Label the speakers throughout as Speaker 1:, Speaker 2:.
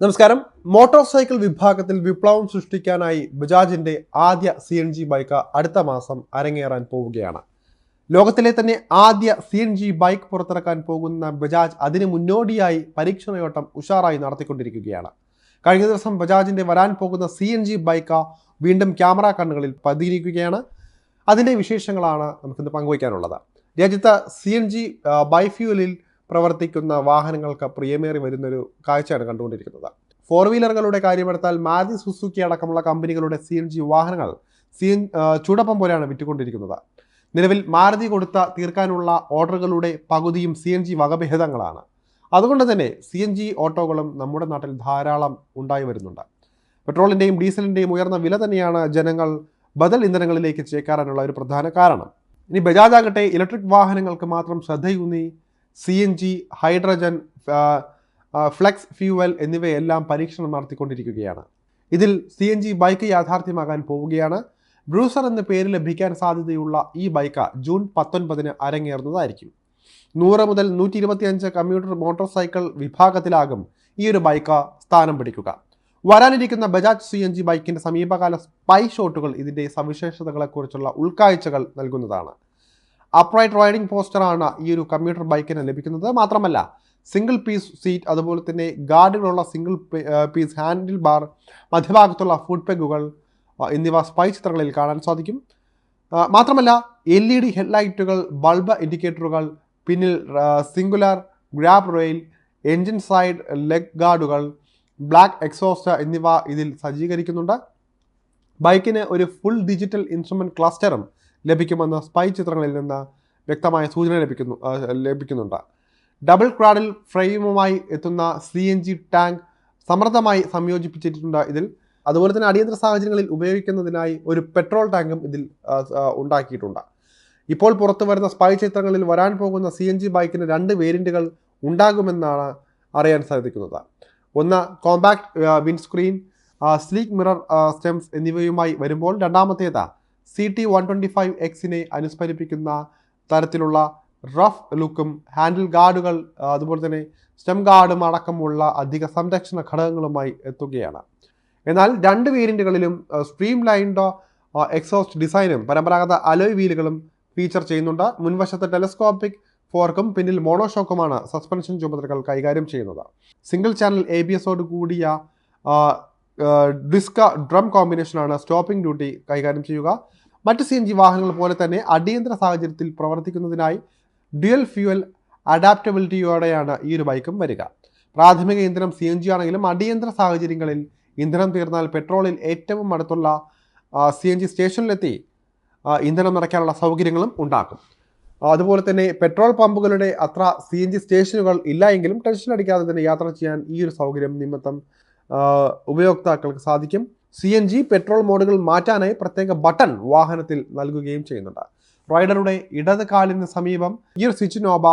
Speaker 1: നമസ്കാരം. Motor cycle വിഭാഗത്തിൽ വിപ്ലവം സൃഷ്ടിക്കാനായി ബജാജിന്റെ ആദ്യ സി എൻ ജി ബൈക്ക് അടുത്ത മാസം അരങ്ങേറാൻ പോവുകയാണ്. ലോകത്തിലെ തന്നെ ആദ്യ സി എൻ ജി ബൈക്ക് പുറത്തിറക്കാൻ പോകുന്ന ബജാജ് അതിന് മുന്നോടിയായി പരീക്ഷണയോട്ടം ഉഷാറായി നടത്തിക്കൊണ്ടിരിക്കുകയാണ്. കഴിഞ്ഞ ദിവസം ബജാജിന്റെ വരാൻ പോകുന്ന സി എൻ ജി ബൈക്ക് വീണ്ടും ക്യാമറ കണ്ണുകളിൽ പതിയിരിക്കുകയാണ്. അതിന്റെ വിശേഷങ്ങളാണ് നമുക്കിന്ന് പങ്കുവയ്ക്കാനുള്ളത്. രാജ്യത്ത് സി എൻ ജി ബൈഫ്യൂലിൽ പ്രവർത്തിക്കുന്ന വാഹനങ്ങൾക്ക് പ്രിയമേറി വരുന്നൊരു കാഴ്ചയാണ് കണ്ടുകൊണ്ടിരിക്കുന്നത്. ഫോർ വീലറുകളുടെ കാര്യമെടുത്താൽ മാതി സുസുക്കി അടക്കമുള്ള കമ്പനികളുടെ സി എൻ ജി വാഹനങ്ങൾ സി എൻ ചൂടപ്പം പോലെയാണ് വിറ്റുകൊണ്ടിരിക്കുന്നത്. നിലവിൽ മാരുതി കൊടുത്ത തീർക്കാനുള്ള ഓർഡറുകളുടെ പകുതിയും സി എൻ ജി വകഭേദങ്ങളാണ്. അതുകൊണ്ട് തന്നെ സി എൻ ജി ഓട്ടോകളും നമ്മുടെ നാട്ടിൽ ധാരാളം ഉണ്ടായി വരുന്നുണ്ട്. പെട്രോളിന്റെയും ഡീസലിന്റെയും ഉയർന്ന വില തന്നെയാണ് ജനങ്ങൾ ബദൽ ഇന്ധനങ്ങളിലേക്ക് ചേക്കാറാനുള്ള ഒരു പ്രധാന കാരണം. ഇനി ബജാജ് ആകട്ടെ ഇലക്ട്രിക് വാഹനങ്ങൾക്ക് മാത്രം ശ്രദ്ധയൂന്നി C N G hydrogen flex fuel എന്നിവയെല്ലാം പരീക്ഷണം നടത്തിക്കൊണ്ടിരിക്കുകയാണ്. ഇതിൽ സി എൻ ജി ബൈക്ക് യാഥാർത്ഥ്യമാകാൻ പോവുകയാണ്. ബ്രൂസർ എന്ന പേര് ലഭിക്കാൻ സാധ്യതയുള്ള ഈ ബൈക്ക് ജൂൺ പത്തൊൻപതിന് അരങ്ങേറുന്നതായിരിക്കും. നൂറ് മുതൽ നൂറ്റി ഇരുപത്തിയഞ്ച് കമ്പ്യൂട്ടർ മോട്ടോർ സൈക്കിൾ വിഭാഗത്തിലാകും ഈ ഒരു ബൈക്ക് സ്ഥാനം പിടിക്കുക. വരാനിരിക്കുന്ന ബജാജ് സി എൻ ജി ബൈക്കിന്റെ സമീപകാല സ്പൈ ഷോട്ടുകൾ ഇതിന്റെ സവിശേഷതകളെക്കുറിച്ചുള്ള ഉൾക്കാഴ്ചകൾ നൽകുന്നതാണ്. അപ്രൈറ്റ് റൈഡിംഗ് പോസ്റ്ററാണ് ഈ ഒരു കമ്മ്യൂട്ടർ ബൈക്കിന് ലഭിക്കുന്നത്. മാത്രമല്ല സിംഗിൾ പീസ് സീറ്റ് അതുപോലെ തന്നെ ഗാർഡുകളുള്ള സിംഗിൾ പീസ് ഹാൻഡിൽ ബാർ മധ്യഭാഗത്തുള്ള ഫുഡ് പെഗുകൾ എന്നിവ സ്പൈ ചിത്രങ്ങളിൽ കാണാൻ സാധിക്കും. മാത്രമല്ല എൽ ഇ ഡി ഹെഡ്ലൈറ്റുകൾ ബൾബ് ഇൻഡിക്കേറ്ററുകൾ പിന്നിൽ singular grab rail engine side leg ഗാർഡുകൾ black exhaust എന്നിവ ഇതിൽ സജ്ജീകരിക്കുന്നുണ്ട്. ബൈക്കിന് ഒരു ഫുൾ ഡിജിറ്റൽ ഇൻസ്ട്രുമെന്റ് ക്ലസ്റ്ററും ലഭിക്കുമെന്ന് സ്പൈ ചിത്രങ്ങളിൽ നിന്ന് വ്യക്തമായ സൂചന ലഭിക്കുന്നു ലഭിക്കുന്നുണ്ട്. ഡബിൾ ക്രാഡിൽ ഫ്രെയിമുമായി എത്തുന്ന സി എൻ ജി ടാങ്ക് സമൃദ്ധമായി സംയോജിപ്പിച്ചിട്ടുണ്ട് ഇതിൽ. അതുപോലെ തന്നെ അടിയന്തര സാഹചര്യങ്ങളിൽ ഉപയോഗിക്കുന്നതിനായി ഒരു പെട്രോൾ ടാങ്കും ഇതിൽ ഉണ്ടാക്കിയിട്ടുണ്ട്. ഇപ്പോൾ പുറത്തു വരുന്ന സ്പൈ ചിത്രങ്ങളിൽ വരാൻ പോകുന്ന സി എൻ ജി ബൈക്കിന് രണ്ട് വേരിയന്റുകൾ ഉണ്ടാകുമെന്നാണ് അറിയാൻ സാധിക്കുന്നത്. ഒന്ന് compact windscreen sleek mirror stems എന്നിവയുമായി വരുമ്പോൾ രണ്ടാമത്തേത് C T one twenty five എക്സിനെ അനുസ്മരിപ്പിക്കുന്ന തരത്തിലുള്ള റഫ് ലുക്കും ഹാൻഡിൽ ഗാർഡുകൾ അതുപോലെ തന്നെ സ്റ്റെം ഗാർഡും അടക്കമുള്ള അധിക സംരക്ഷണ ഘടകങ്ങളുമായി എത്തുകയാണ്. എന്നാൽ രണ്ട് വേരിയന്റുകളിലും സ്ട്രീം ലൈൻഡ് എക്സോസ്റ്റ് ഡിസൈനും പരമ്പരാഗത അലോയ് വീലുകളും ഫീച്ചർ ചെയ്യുന്നുണ്ട്. മുൻവശത്ത് ടെലസ്കോപ്പിക് ഫോർക്കും പിന്നിൽ മോണോഷോക്കുമാണ് സസ്പെൻഷൻ ചുമതലകൾ കൈകാര്യം ചെയ്യുന്നത്. സിംഗിൾ ചാനൽ എ ബി എസോട് കൂടിയ ഡിസ്ക ഡ്രം കോമ്പിനേഷനാണ് സ്റ്റോപ്പിംഗ് ഡ്യൂട്ടി കൈകാര്യം ചെയ്യുക. മറ്റ് സി എൻ ജി വാഹനങ്ങൾ പോലെ തന്നെ അടിയന്തര സാഹചര്യത്തിൽ പ്രവർത്തിക്കുന്നതിനായി ഡ്യുവൽ ഫ്യൂവൽ അഡാപ്റ്റബിലിറ്റിയോടെയാണ് ഈ ഒരു ബൈക്കും വരിക. പ്രാഥമിക ഇന്ധനം സി എൻ ജി ആണെങ്കിലും അടിയന്തര സാഹചര്യങ്ങളിൽ ഇന്ധനം തീർന്നാൽ പെട്രോളിൽ ഏറ്റവും അടുത്തുള്ള സി എൻ ജി സ്റ്റേഷനിലെത്തി ഇന്ധനം നിറയ്ക്കാനുള്ള സൗകര്യങ്ങളും ഉണ്ടാക്കും. അതുപോലെ തന്നെ പെട്രോൾ പമ്പുകളുടെ അത്ര സി എൻ ജി സ്റ്റേഷനുകൾ ഇല്ല എങ്കിലും ടെൻഷൻ അടിക്കാതെ തന്നെ യാത്ര ചെയ്യാൻ ഈ ഒരു സൗകര്യം നിമിത്തം ഉപയോക്താക്കൾക്ക് സാധിക്കും. സി എൻ ജി പെട്രോൾ മോഡുകൾ മാറ്റാനായി പ്രത്യേക ബട്ടൺ വാഹനത്തിൽ നൽകുകയും ചെയ്യുന്നുണ്ട്. റൈഡറുടെ ഇടത് കാലിന് സമീപം ഗിയർ സ്വിച്ച് നോബ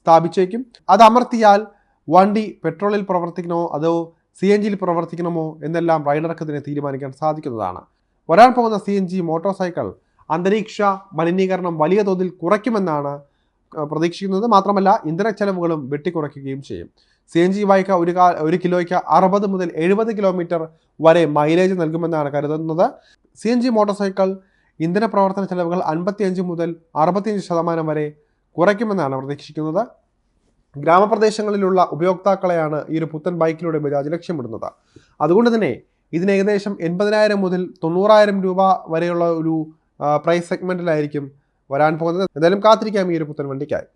Speaker 1: സ്ഥാപിച്ചേക്കും. അത് അമർത്തിയാൽ വണ്ടി പെട്രോളിൽ പ്രവർത്തിക്കണമോ അതോ സി എൻ ജിയിൽ പ്രവർത്തിക്കണമോ എന്നെല്ലാം റൈഡർക്ക് ഇതിനെ തീരുമാനിക്കാൻ സാധിക്കുന്നതാണ്. വരാൻ പോകുന്ന C N G motorcycle അന്തരീക്ഷ മലിനീകരണം വലിയ തോതിൽ കുറയ്ക്കുമെന്നാണ് പ്രതീക്ഷിക്കുന്നത് മാത്രമല്ല ഇന്ധന ചെലവുകളും വെട്ടിക്കുറയ്ക്കുകയും ചെയ്യും. സി എൻ ജി വായ്ക്ക ഒരു കാ ഒരു കിലോയ്ക്ക് അറുപത് മുതൽ എഴുപത് കിലോമീറ്റർ വരെ മൈലേജ് നൽകുമെന്നാണ് കരുതുന്നത്. C N G motorcycle ഇന്ധന പ്രവർത്തന ചെലവുകൾ അൻപത്തിയഞ്ച് മുതൽ അറുപത്തിയഞ്ച് ശതമാനം വരെ കുറയ്ക്കുമെന്നാണ് പ്രതീക്ഷിക്കുന്നത്. ഗ്രാമപ്രദേശങ്ങളിലുള്ള ഉപയോക്താക്കളെയാണ് ഈ ഒരു പുത്തൻ ബൈക്കിലൂടെ ബജാജ് ലക്ഷ്യമിടുന്നത്. അതുകൊണ്ട് തന്നെ ഇതിന് ഏകദേശം എൺപതിനായിരം മുതൽ തൊണ്ണൂറായിരം രൂപ വരെയുള്ള ഒരു പ്രൈസ് സെഗ്മെന്റിലായിരിക്കും വരാൻ പോകുന്നത്. എന്തായാലും കാത്തിരിക്കാം ഈ ഒരു പുത്തൻ വണ്ടിക്കായി.